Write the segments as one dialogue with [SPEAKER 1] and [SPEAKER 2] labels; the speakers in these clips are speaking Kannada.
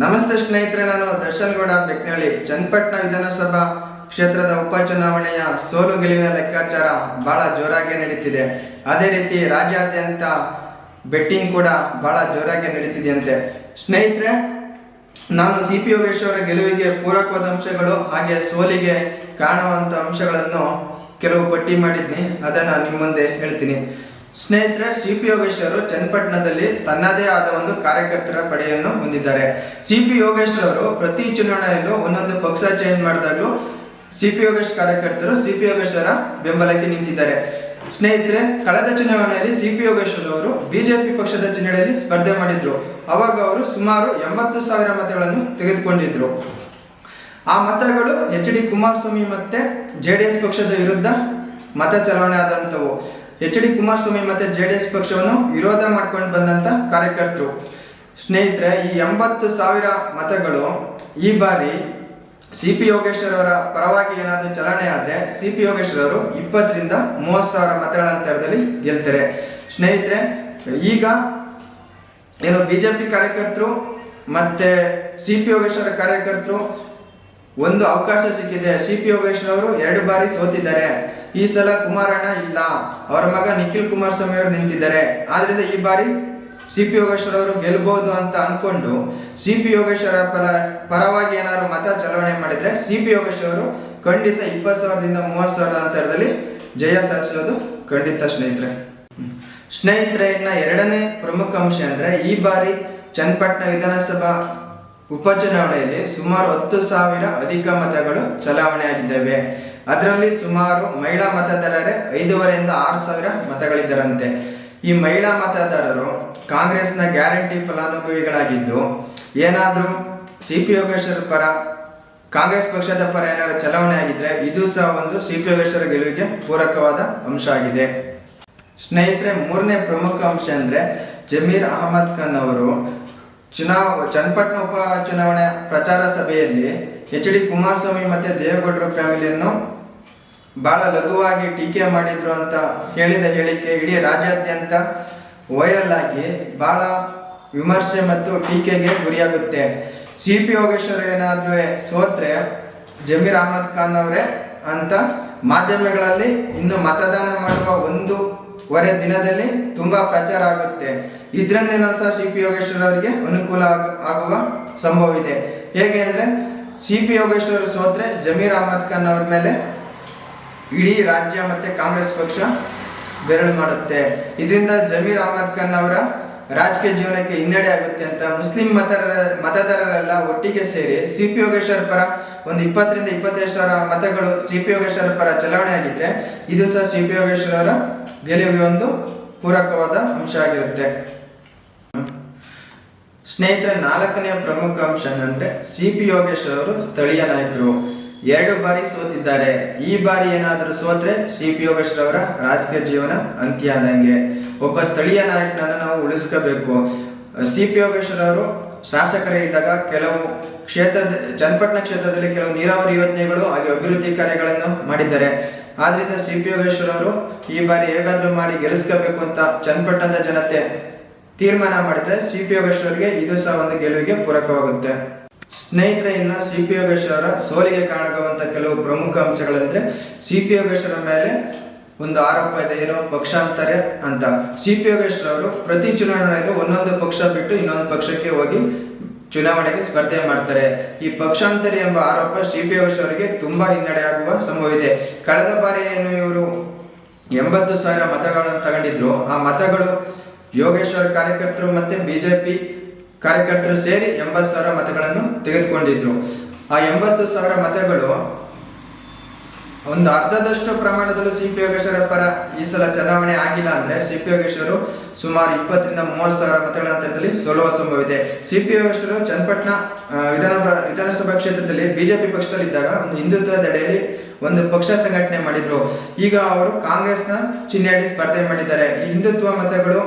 [SPEAKER 1] ನಮಸ್ತೆ ಸ್ನೇಹಿತರೆ, ನಾನು ದರ್ಶನ್ ಗೌಡ ಬೆಕ್ನಳ್ಳಿ ಚನ್ನಪಟ್ಟಣ ವಿಧಾನಸಭಾ ಕ್ಷೇತ್ರದ ಉಪಚುನಾವಣೆಯ ಸೋಲು ಗೆಲುವಿನ ಲೆಕ್ಕಾಚಾರ ಬಹಳ ಜೋರಾಗಿ ನಡೀತಿದೆ. ಅದೇ ರೀತಿ ರಾಜ್ಯಾದ್ಯಂತ ಬೆಟ್ಟಿಂಗ್ ಕೂಡ ಬಹಳ ಜೋರಾಗಿ ನಡೀತಿದೆಯಂತೆ. ಸ್ನೇಹಿತರೆ, ನಾನು ಸಿ ಪಿ ಯೋಗೇಶ್ವರ ಗೆಲುವಿಗೆ ಪೂರಕವಾದ ಅಂಶಗಳು ಹಾಗೆ ಸೋಲಿಗೆ ಕಾರಣುವಂತ ಅಂಶಗಳನ್ನು ಕೆಲವು ಪಟ್ಟಿ ಮಾಡಿದ್ನಿ. ಅದನ್ನು ನಿಮ್ಮ ಮುಂದೆ ಹೇಳ್ತೀನಿ. ಸ್ನೇಹಿತರೆ ಸಿ ಪಿ ಯೋಗೇಶ್ವರು ಚನ್ನಪಟ್ಟಣದಲ್ಲಿ ತನ್ನದೇ ಆದ ಒಂದು ಕಾರ್ಯಕರ್ತರ ಪಡೆಯನ್ನು ಹೊಂದಿದ್ದಾರೆ. ಸಿ ಪಿ ಯೋಗೇಶ್ವರ್ ಅವರು ಪ್ರತಿ ಚುನಾವಣೆಯಲ್ಲೂ ಒಂದೊಂದು ಪಕ್ಷ ಚೇಂಜ್ ಮಾಡಿದಾಗಲೂ ಸಿ ಪಿ ಯೋಗೇಶ್ ಕಾರ್ಯಕರ್ತರು ಸಿ ಪಿ ಯೋಗೇಶ್ವರ ಬೆಂಬಲಕ್ಕೆ ನಿಂತಿದ್ದಾರೆ. ಸ್ನೇಹಿತರೆ, ಕಳೆದ ಚುನಾವಣೆಯಲ್ಲಿ ಸಿ ಪಿ ಯೋಗೇಶ್ವರ್ ಅವರು ಬಿಜೆಪಿ ಪಕ್ಷದ ಚುನಾವಣೆಯಲ್ಲಿ ಸ್ಪರ್ಧೆ ಮಾಡಿದ್ರು. ಅವಾಗ ಅವರು ಸುಮಾರು ಎಂಬತ್ತು ಸಾವಿರ ಮತಗಳನ್ನು ತೆಗೆದುಕೊಂಡಿದ್ರು. ಆ ಮತಗಳು ಎಚ್ ಡಿ ಕುಮಾರಸ್ವಾಮಿ ಮತ್ತೆ ಜೆ ಡಿ ಎಸ್ ಪಕ್ಷದ ವಿರುದ್ಧ ಮತ ಚಲಾವಣೆ ಆದಂಥವು. ಎಚ್ ಡಿ ಕುಮಾರಸ್ವಾಮಿ ಮತ್ತೆ ಜೆ ಡಿ ಎಸ್ ಪಕ್ಷವನ್ನು ವಿರೋಧ ಮಾಡ್ಕೊಂಡು ಬಂದಂತ ಕಾರ್ಯಕರ್ತರು. ಸ್ನೇಹಿತರೆ, ಈ ಎಂಬತ್ತು ಸಾವಿರ ಮತಗಳು ಈ ಬಾರಿ ಸಿ ಪಿ ಯೋಗೇಶ್ವರ್ ಅವರ ಪರವಾಗಿ ಏನಾದರೂ ಚಲನೆ ಆದರೆ ಸಿ ಪಿ ಯೋಗೇಶ್ವರ್ ಅವರು ಇಪ್ಪತ್ತರಿಂದ ಮೂವತ್ತು ಸಾವಿರ ಮತಗಳ ಅಂತರದಲ್ಲಿ ಗೆಲ್ತಾರೆ. ಸ್ನೇಹಿತರೆ, ಈಗ ಏನು ಬಿಜೆಪಿ ಕಾರ್ಯಕರ್ತರು ಮತ್ತೆ ಸಿ ಪಿ ಯೋಗೇಶ್ವರ ಕಾರ್ಯಕರ್ತರು ಒಂದು ಅವಕಾಶ ಸಿಕ್ಕಿದೆ. ಸಿ ಪಿ ಯೋಗೇಶ್ವರ್ ಅವರು ಎರಡು ಬಾರಿ ಸೋತಿದ್ದಾರೆ. ಈ ಸಲ ಕುಮಾರಣ್ಣ ಇಲ್ಲ. ಅವರ ಮಗ ನಿಖಿಲ್ ಕುಮಾರಸ್ವಾಮಿ ಅವರು ನಿಂತಿದ್ದಾರೆ. ಆದ್ರಿಂದ ಈ ಬಾರಿ ಸಿ ಪಿ ಯೋಗೇಶ್ವರ ಅವರು ಗೆಲ್ಲಬಹುದು ಅಂತ ಅನ್ಕೊಂಡು ಸಿ ಪಿ ಯೋಗೇಶ್ವರ ಪರ, ಪರವಾಗಿ ಏನಾದ್ರು ಮತ ಚಲಾವಣೆ ಮಾಡಿದ್ರೆ ಸಿ ಪಿ ಯೋಗೇಶ್ವರ ಅವರು ಖಂಡಿತ ಇಪ್ಪತ್ತು ಸಾವಿರದಿಂದ ಮೂವತ್ತು ಸಾವಿರದ ಅಂತರದಲ್ಲಿ ಜಯ ಸಾಧಿಸೋದು ಖಂಡಿತ ಸ್ನೇಹಿತರೆ. ಸ್ನೇಹಿತರೆ, ಇನ್ನ ಎರಡನೇ ಪ್ರಮುಖ ಅಂಶ ಅಂದ್ರೆ ಈ ಬಾರಿ ಚನ್ನಪಟ್ಟಣ ವಿಧಾನಸಭಾ ಉಪಚುನಾವಣೆಯಲ್ಲಿ ಸುಮಾರು ಹತ್ತು ಸಾವಿರ ಅಧಿಕ ಮತಗಳು ಚಲಾವಣೆ ಆಗಿದ್ದಾವೆ ಅದರಲ್ಲಿ ಸುಮಾರು ಮಹಿಳಾ ಮತದಾರರೇ ಐದೂವರೆಯಿಂದ ಆರು ಸಾವಿರ ಮತಗಳಿದ್ದರಂತೆ. ಈ ಮಹಿಳಾ ಮತದಾರರು ಕಾಂಗ್ರೆಸ್ನ ಗ್ಯಾರಂಟಿ ಫಲಾನುಭವಿಗಳಾಗಿದ್ದು, ಏನಾದರೂ ಸಿ ಪಿ ಯೋಗೇಶ್ವರ ಪರ, ಕಾಂಗ್ರೆಸ್ ಪಕ್ಷದ ಪರ ಏನಾದರೂ ಚಲಾವಣೆ ಆಗಿದ್ರೆ ಇದು ಸಹ ಒಂದು ಸಿ ಪಿ ಯೋಗೇಶ್ವರ ಗೆಲುವಿಗೆ ಪೂರಕವಾದ ಅಂಶ ಆಗಿದೆ. ಸ್ನೇಹಿತರೆ, ಮೂರನೇ ಪ್ರಮುಖ ಅಂಶ ಅಂದರೆ ಜಮೀರ್ ಅಹಮದ್ ಖಾನ್ ಅವರು ಚುನಾವ, ಚನ್ನಪಟ್ಟಣ ಉಪ ಚುನಾವಣೆ ಪ್ರಚಾರ ಸಭೆಯಲ್ಲಿ ಎಚ್ ಡಿ ಕುಮಾರಸ್ವಾಮಿ ಮತ್ತೆ ದೇವೇಗೌಡರ ಫ್ಯಾಮಿಲಿಯನ್ನು ಬಹಳ ಲಘುವಾಗಿ ಟೀಕೆ ಮಾಡಿದ್ರು ಅಂತ ಹೇಳಿದ ಹೇಳಿಕೆ ಇಡೀ ರಾಜ್ಯಾದ್ಯಂತ ವೈರಲ್ ಆಗಿ ಬಹಳ ವಿಮರ್ಶೆ ಮತ್ತು ಟೀಕೆಗೆ ಗುರಿಯಾಗುತ್ತೆ. ಸಿ ಪಿ ಯೋಗೇಶ್ವರ್ ಏನಾದ್ರೂ ಸೋತ್ರೆ ಜಮೀರ್ ಅಹಮದ್ ಖಾನ್ ಅವರೇ ಅಂತ ಮಾಧ್ಯಮಗಳಲ್ಲಿ ಇನ್ನು ಮತದಾನ ಮಾಡುವ ಒಂದು ವರೆ ದಿನದಲ್ಲಿ ತುಂಬಾ ಪ್ರಚಾರ ಆಗುತ್ತೆ. ಇದರಿಂದ ಸಹ ಸಿ ಪಿ ಯೋಗೇಶ್ವರ್ ಅವರಿಗೆ ಅನುಕೂಲ ಆಗುವ ಸಂಭವ ಇದೆ ಹೇಗೆ ಅಂದ್ರೆ ಸಿ ಪಿ ಯೋಗೇಶ್ವರ್ ಸೋತ್ರೆ ಜಮೀರ್ ಅಹಮದ್ ಖಾನ್ ಅವ್ರ ಮೇಲೆ ಇಡೀ ರಾಜ್ಯ ಮತ್ತೆ ಕಾಂಗ್ರೆಸ್ ಪಕ್ಷ ಬೆರಳು ಮಾಡುತ್ತೆ. ಇದರಿಂದ ಜಮೀರ್ ಅಹಮದ್ ಖಾನ್ ಅವರ ರಾಜಕೀಯ ಜೀವನಕ್ಕೆ ಹಿನ್ನಡೆ ಆಗುತ್ತೆ ಅಂತ ಮುಸ್ಲಿಂ ಮತರ, ಮತದಾರರೆಲ್ಲ ಒಟ್ಟಿಗೆ ಸೇರಿ ಸಿ ಪಿ ಯೋಗೇಶ್ವರ್ ಪರ ಒಂದು ಇಪ್ಪತ್ತರಿಂದ ಇಪ್ಪತ್ತೈದು ಸಾವಿರ ಮತಗಳು ಸಿ ಪಿ ಯೋಗೇಶ್ವರ ಪರ ಚಲಾವಣೆ ಆಗಿದ್ರೆ ಇದು ಸಹ ಸಿ ಪಿ ಯೋಗೇಶ್ವರ ಅವರ ಗೆಲುವಿಗೆ ಒಂದು ಪೂರಕವಾದ ಅಂಶ ಆಗಿರುತ್ತೆ. ಸ್ನೇಹಿತರೆ, ನಾಲ್ಕನೇ ಪ್ರಮುಖ ಅಂಶ ಏನಂದ್ರೆ ಸಿ ಪಿ ಯೋಗೇಶ್ ಅವರು ಸ್ಥಳೀಯ ನಾಯಕರು. ಎರಡು ಬಾರಿ ಸೋತಿದ್ದಾರೆ. ಈ ಬಾರಿ ಏನಾದರೂ ಸೋತ್ರೆ ಸಿ ಪಿ ಯೋಗೇಶ್ ಅವರ ರಾಜಕೀಯ ಜೀವನ ಅಂತ್ಯ ಆದಂಗೆ. ಒಬ್ಬ ಸ್ಥಳೀಯ ನಾಯಕನನ್ನು ನಾವು ಉಳಿಸ್ಕೋಬೇಕು. ಸಿ ಪಿ ಯೋಗೇಶ್ವರ ಅವರು ಶಾಸಕರಿದ್ದಾಗ ಕೆಲವು ಕ್ಷೇತ್ರದ ಚನ್ನಪಟ್ಟಣ ಕ್ಷೇತ್ರದಲ್ಲಿ ಕೆಲವು ನೀರಾವರಿ ಯೋಜನೆಗಳು ಹಾಗೆ ಅಭಿವೃದ್ಧಿ ಕಾರ್ಯಗಳನ್ನು ಮಾಡಿದ್ದಾರೆ. ಆದ್ರಿಂದ ಸಿ ಪಿ ಯೋಗೇಶ್ವರ ಅವರು ಈ ಬಾರಿ ಹೇಗಾದರೂ ಮಾಡಿ ಗೆಲ್ಲಿಸ್ಕೋಬೇಕು ಅಂತ ಚನ್ನಪಟ್ಟಣದ ಜನತೆ ತೀರ್ಮಾನ ಮಾಡಿದ್ರೆ ಸಿ ಪಿ ಯೋಗೇಶ್ವರ್ಗೆ ಇದು ಸಹ ಒಂದು ಗೆಲುವಿಗೆ ಪೂರಕವಾಗುತ್ತೆ. ಸ್ನೇಹಿತರೆ, ಇನ್ನು ಸಿ ಪಿ ಯೋಗೇಶ್ವರ ಸೋಲಿಗೆ ಕಾರಣವಾಗುವಂತ ಕೆಲವು ಪ್ರಮುಖ ಅಂಶಗಳಂದ್ರೆ ಸಿ ಪಿ ಯೋಗೇಶ್ವರ ಮೇಲೆ ಒಂದು ಆರೋಪ ಇದೆ, ಏನೋ ಪಕ್ಷಾಂತರ ಅಂತ. ಸಿ ಪಿ ಯೋಗೇಶ್ವರ ಅವರು ಪ್ರತಿ ಚುನಾವಣೆಯಲ್ಲೂ ಒಂದೊಂದು ಪಕ್ಷ ಬಿಟ್ಟು ಇನ್ನೊಂದು ಪಕ್ಷಕ್ಕೆ ಹೋಗಿ ಚುನಾವಣೆಗೆ ಸ್ಪರ್ಧೆ ಮಾಡ್ತಾರೆ. ಈ ಪಕ್ಷಾಂತರಿ ಎಂಬ ಆರೋಪ ಸಿ ಪಿ ಯೋಗೇಶ್ವರಿಗೆ ತುಂಬಾ ಹಿನ್ನಡೆ ಆಗುವ ಸಂಭವ ಇದೆ ಕಳೆದ ಬಾರಿ ಏನು ಇವರು ಎಂಬತ್ತು ಸಾವಿರ ಮತಗಳನ್ನು ತಗೊಂಡಿದ್ರು. ಆ ಮತಗಳು ಯೋಗೇಶ್ವರ್ ಕಾರ್ಯಕರ್ತರು ಮತ್ತೆ ಬಿಜೆಪಿ ಕಾರ್ಯಕರ್ತರು ಸೇರಿ ಎಂಬತ್ತು ಸಾವಿರ ಮತಗಳನ್ನು ತೆಗೆದುಕೊಂಡಿದ್ರು. ಆ ಎಂಬತ್ತು ಸಾವಿರ ಮತಗಳು ಒಂದು ಅರ್ಧದಷ್ಟು ಪ್ರಮಾಣದಲ್ಲೂ ಸಿ ಪಿ ಯೋಗೇಶ್ವರ ಪರ ಈ ಸಲ ಚುನಾವಣೆ ಆಗಿಲ್ಲ ಅಂದ್ರೆ ಸಿ ಪಿ ಯೋಗೇಶ್ವರು ಸುಮಾರು ಇಪ್ಪತ್ತರಿಂದ ಮೂವತ್ತು ಸಾವಿರ ಮತಗಳ ಅಂತರದಲ್ಲಿ ಸೋಲುವ ಸಂಭವ ಇದೆ ಸಿ ಪಿ ಯೋಗೇಶ್ವರು ಚನ್ನಪಟ್ಟಣ ವಿಧಾನ ವಿಧಾನಸಭಾ ಕ್ಷೇತ್ರದಲ್ಲಿ ಬಿಜೆಪಿ ಪಕ್ಷದಲ್ಲಿದ್ದಾಗ ಒಂದು ಹಿಂದುತ್ವದ ಅಡಿಯಲ್ಲಿ ಒಂದು ಪಕ್ಷ ಸಂಘಟನೆ ಮಾಡಿದ್ರು. ಈಗ ಅವರು ಕಾಂಗ್ರೆಸ್ನ ಚಿಹ್ನೆಯಡಿ ಸ್ಪರ್ಧೆ ಮಾಡಿದ್ದಾರೆ. ಹಿಂದುತ್ವ ಮತಗಳು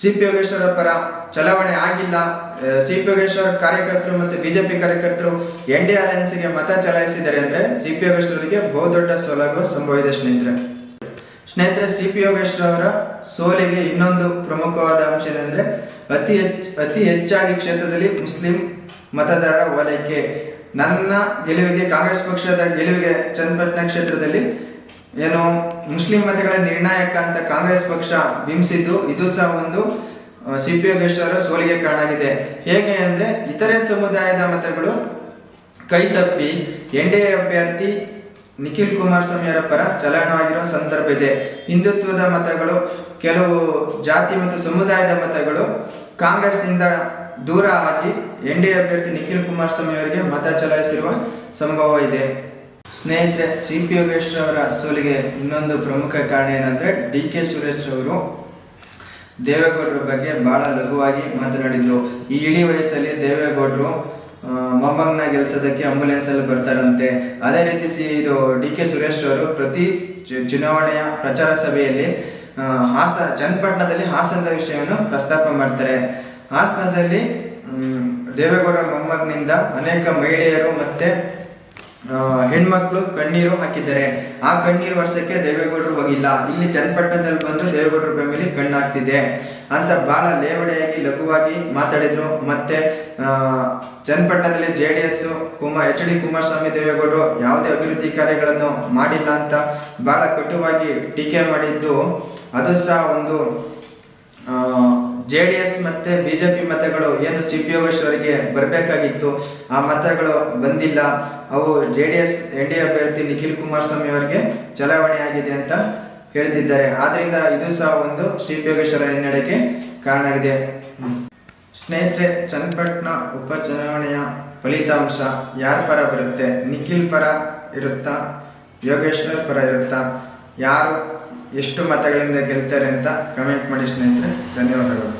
[SPEAKER 1] ಸಿ ಪಿ ಯೋಗೇಶ್ವರ ಪರ ಚಲಾವಣೆ ಆಗಿಲ್ಲ. ಸಿ ಪಿ ಯೋಗೇಶ್ವರ ಕಾರ್ಯಕರ್ತರು ಮತ್ತು ಬಿಜೆಪಿ ಕಾರ್ಯಕರ್ತರು ಎನ್ ಡಿ ಅಲಯನ್ಸ್ಗೆ ಮತ ಚಲಾಯಿಸಿದ್ದಾರೆ ಅಂದ್ರೆ ಸಿ ಪಿ ಯೋಗೇಶ್ವರಿಗೆ ಬಹುದೊಡ್ಡ ಸೋಲಾಗುವ ಸಂಭವ ಇದೆ ಸ್ನೇಹಿತರೆ. ಸ್ನೇಹಿತರೆ, ಸಿ ಪಿ ಯೋಗೇಶ್ವರ ಅವರ ಸೋಲಿಗೆ ಇನ್ನೊಂದು ಪ್ರಮುಖವಾದ ಅಂಶ ಏನಂದ್ರೆ ಅತಿ ಹೆಚ್ಚು ಅತಿ ಹೆಚ್ಚಾಗಿ ಕ್ಷೇತ್ರದಲ್ಲಿ ಮುಸ್ಲಿಂ ಮತದಾರರ ಓಲೈಕೆ ನನ್ನ ಗೆಲುವಿಗೆ ಕಾಂಗ್ರೆಸ್ ಪಕ್ಷದ ಗೆಲುವಿಗೆ ಚನ್ನಪಟ್ಟಣ ಕ್ಷೇತ್ರದಲ್ಲಿ ಏನು ಮುಸ್ಲಿಂ ಮತಗಳ ನಿರ್ಣಾಯಕ ಅಂತ ಕಾಂಗ್ರೆಸ್ ಪಕ್ಷ ಬಿಂಬಿಸಿದ್ದು, ಇದು ಸಹ ಒಂದು ಸಿ ಪಿ ಯೋಗೇಶ್ವರ ಸೋಲಿಗೆ ಕಾರಣ ಆಗಿದೆ ಹೇಗೆ ಅಂದ್ರೆ, ಇತರೆ ಸಮುದಾಯದ ಮತಗಳು ಕೈ ತಪ್ಪಿ, ಎನ್ ಡಿ ಎ ಅಭ್ಯರ್ಥಿ ನಿಖಿಲ್ ಕುಮಾರಸ್ವಾಮಿ ಅವರ ಪರ ಚಲನವಾಗಿರುವ ಸಂದರ್ಭ ಇದೆ. ಹಿಂದುತ್ವದ ಮತಗಳು, ಕೆಲವು ಜಾತಿ ಮತ್ತು ಸಮುದಾಯದ ಮತಗಳು ಕಾಂಗ್ರೆಸ್ನಿಂದ ದೂರ ಆಗಿ ಎನ್ ಡಿ ಎ ಅಭ್ಯರ್ಥಿ ನಿಖಿಲ್ ಕುಮಾರಸ್ವಾಮಿ ಅವರಿಗೆ ಮತ ಚಲಾಯಿಸಿರುವ ಸಂಭವ ಇದೆ. ಸ್ನೇಹಿತರೆ ಸಿ ಪಿ ಯೋಗೇಶ್ವರ ಅವರ ಸೋಲಿಗೆ ಇನ್ನೊಂದು ಪ್ರಮುಖ ಕಾರಣ ಏನಂದ್ರೆ ಡಿ ಕೆ ಸುರೇಶ್ ಅವರು ದೇವೇಗೌಡರ ಬಗ್ಗೆ ಬಹಳ ಲಘುವಾಗಿ ಮಾತನಾಡಿದ್ರು. ಈ ಇಳಿ ವಯಸ್ಸಲ್ಲಿ ದೇವೇಗೌಡರು ಮೊಮ್ಮಗನ ಗೆಲ್ಸೋದಕ್ಕೆ ಆಂಬುಲೆನ್ಸ್ ಅಲ್ಲಿ ಬರ್ತಾರಂತೆ. ಅದೇ ರೀತಿ ಸಿ, ಇದು ಡಿ ಕೆ ಸುರೇಶ್ ಅವರು ಪ್ರತಿ ಚುನಾವಣೆಯ ಪ್ರಚಾರ ಸಭೆಯಲ್ಲಿ ಹಾಸ, ಚನ್ನಪಟ್ಟಣದಲ್ಲಿ ಹಾಸನದ ವಿಷಯವನ್ನು ಪ್ರಸ್ತಾಪ ಮಾಡ್ತಾರೆ. ಹಾಸನದಲ್ಲಿ ದೇವೇಗೌಡರ ಮೊಮ್ಮಗನಿಂದ ಅನೇಕ ಮಹಿಳೆಯರು ಮತ್ತೆ ಹೆಣ್ಮಕ್ಳು ಕಣ್ಣೀರು ಹಾಕಿದ್ದಾರೆ. ಆ ಕಣ್ಣೀರು ವರ್ಷಕ್ಕೆ ದೇವೇಗೌಡರು ಹೋಗಿಲ್ಲ. ಇಲ್ಲಿ ಚನ್ನಪಟ್ಟಣದಲ್ಲಿ ಬಂದು ದೇವೇಗೌಡರ ಫ್ಯಾಮಿಲಿ ಕಣ್ಣಾಗ್ತಿದೆ ಅಂತ ಬಹಳ ಲೇವಡೆಯಾಗಿ ಲಘುವಾಗಿ ಮಾತಾಡಿದ್ರು. ಮತ್ತೆ ಚನ್ನಪಟ್ಟಣದಲ್ಲಿ J D S Kumar H D Kumaraswamy ದೇವೇಗೌಡರು ಯಾವುದೇ ಅಭಿವೃದ್ಧಿ ಕಾರ್ಯಗಳನ್ನು ಮಾಡಿಲ್ಲ ಅಂತ ಬಹಳ ಕಟುವಾಗಿ ಟೀಕೆ ಮಾಡಿದ್ದು. ಅದು ಸಹ ಒಂದು ಜೆ ಡಿ ಎಸ್ ಮತ್ತೆ ಬಿಜೆಪಿ ಮತಗಳು ಏನು ಸಿ ಪಿ ಯೋಗೇಶ್ವರಿಗೆ ಬರಬೇಕಾಗಿತ್ತು, ಆ ಮತಗಳು ಬಂದಿಲ್ಲ. ಅವು J D S N D ಅಭ್ಯರ್ಥಿ ನಿಖಿಲ್ ಕುಮಾರಸ್ವಾಮಿ ಅವರಿಗೆ ಚಲಾವಣೆ ಆಗಿದೆ ಅಂತ ಹೇಳ್ತಿದ್ದಾರೆ. ಆದ್ರಿಂದ ಇದು ಸಹ ಒಂದು ಸಿ ಪಿ ಯೋಗೇಶ್ವರ ಹಿನ್ನಡೆಗೆ ಕಾರಣ ಆಗಿದೆ. ಸ್ನೇಹಿತರೆ, ಚನ್ನಪಟ್ಟಣ ಉಪಚುನಾವಣೆಯ ಫಲಿತಾಂಶ ಯಾರ ಪರ ಬರುತ್ತೆ? ನಿಖಿಲ್ ಪರ ಇರುತ್ತಾ? ಯೋಗೇಶ್ವರ್ ಪರ ಇರುತ್ತಾ? ಯಾರು ಎಷ್ಟು ಮತಗಳಿಂದ ಗೆಲ್ತಾರೆ ಅಂತ ಕಮೆಂಟ್ ಮಾಡಿ ಸ್ನೇಹಿತರೆ. ಧನ್ಯವಾದಗಳು.